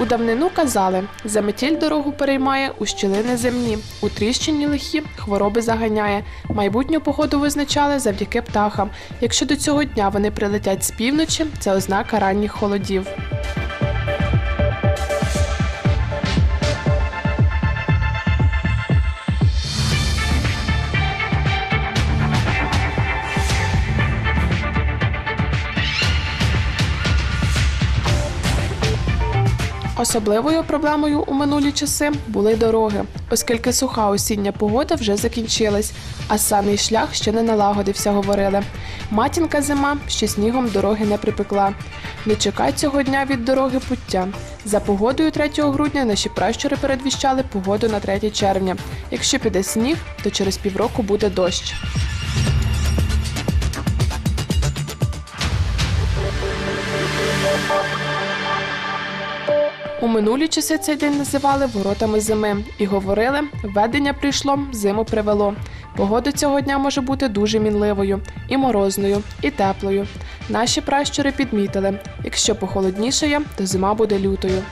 У давнину казали, заметіль дорогу переймає у щілини земні, у тріщині лихі хвороби заганяє. Майбутню погоду визначали завдяки птахам. Якщо до цього дня вони прилетять з півночі, це ознака ранніх холодів. Особливою проблемою у минулі часи були дороги, оскільки суха осіння погода вже закінчилась, а самий шлях ще не налагодився, говорили. Матінка зима ще снігом дороги не припекла. Не чекай цього дня від дороги пуття. За погодою 3 грудня наші пращури передвіщали погоду на 3 червня. Якщо піде сніг, то через півроку буде дощ. Минулі часи цей день називали воротами зими і говорили, введення прийшло, зиму привело. Погода цього дня може бути дуже мінливою, і морозною, і теплою. Наші пращури підмітили, якщо похолоднішає, то зима буде лютою.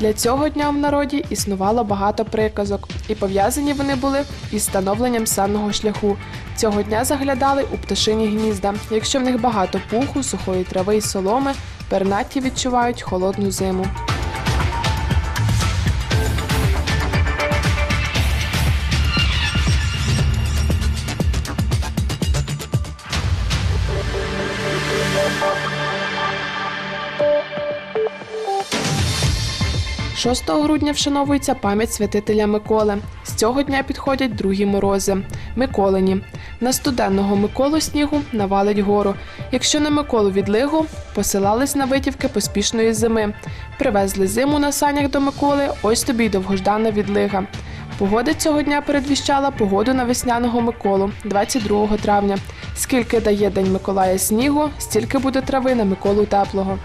Для цього дня в народі існувало багато приказок, і пов'язані вони були із становленням санного шляху. Цього дня заглядали у пташині гнізда. Якщо в них багато пуху, сухої трави і соломи, пернаті відчувають холодну зиму. – 6 грудня вшановується пам'ять святителя Миколи. З цього дня підходять другі морози Миколині. На студенного Миколу снігу навалить гору. Якщо на Миколу відлигу, посилались на витівки поспішної зими. Привезли зиму на санях до Миколи, ось тобі й довгождана відлига. Погода цього дня передвіщала погоду на весняного Миколу 22 травня. Скільки дає День Миколая снігу, стільки буде трави на Миколу теплого.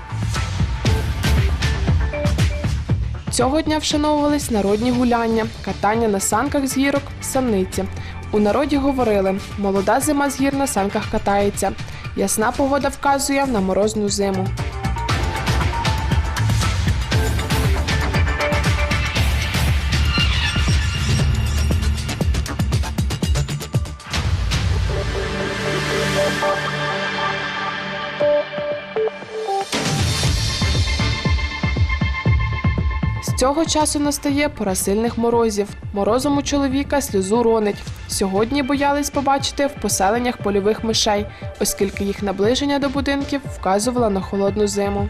Цього дня вшановувались народні гуляння, катання на санках з гірок, санниці. У народі говорили: молода зима з гір на санках катається. Ясна погода вказує на морозну зиму. Цього часу настає пора сильних морозів. Морозом у чоловіка сльозу ронить. Сьогодні боялись побачити в поселеннях польових мишей, оскільки їх наближення до будинків вказувало на холодну зиму.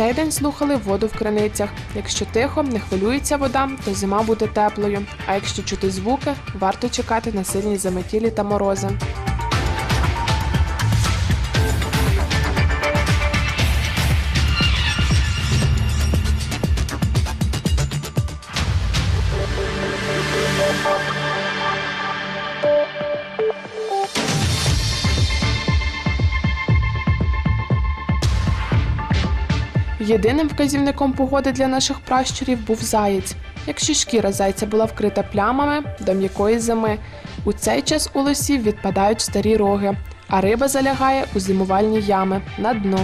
Цей день слухали воду в криницях. Якщо тихо, не хвилюється вода, то зима буде теплою. А якщо чути звуки, варто чекати на сильні заметілі та морози. Єдиним вказівником погоди для наших пращурів був заєць. Якщо шкіра зайця була вкрита плямами до м'якої зими, у цей час у лосів відпадають старі роги, а риба залягає у зимувальні ями на дно.